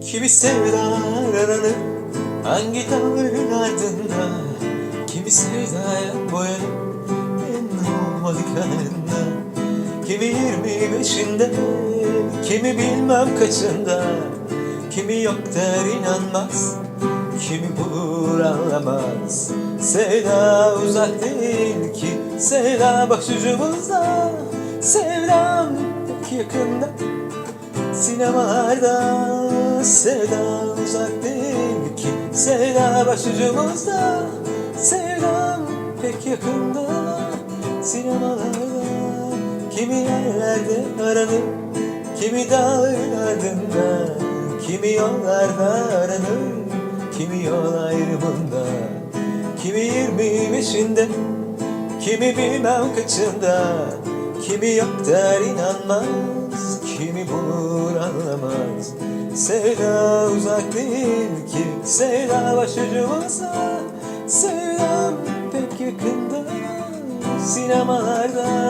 Kimi sevdalar aranır Hangi dağların ardında? Kimi sevdaya boyanır En olmadı kanında Kimi yirmi beşinde Kimi bilmem kaçında? Kimi yok der inanmaz Kimi bulur anlamaz. Sevda uzak değil ki Sevda başucumuzda. Sevdam yakında Sinemalarda sevda uzak değil ki Sevda başucumuzda. Sevdam pek yakında. Sinemalarda Kimi yerlerde aranır Kimi dağın ardında Kimi yollarda aranır Kimi yol ayrımında Kimi yirmi beşinde Kimi bilmem kaçında Kimi yok der inanmaz Kimi bulur anlamaz. Sevda uzak değil ki. Sevda başucumuzda Sevdam pek yakında. Sinemalarda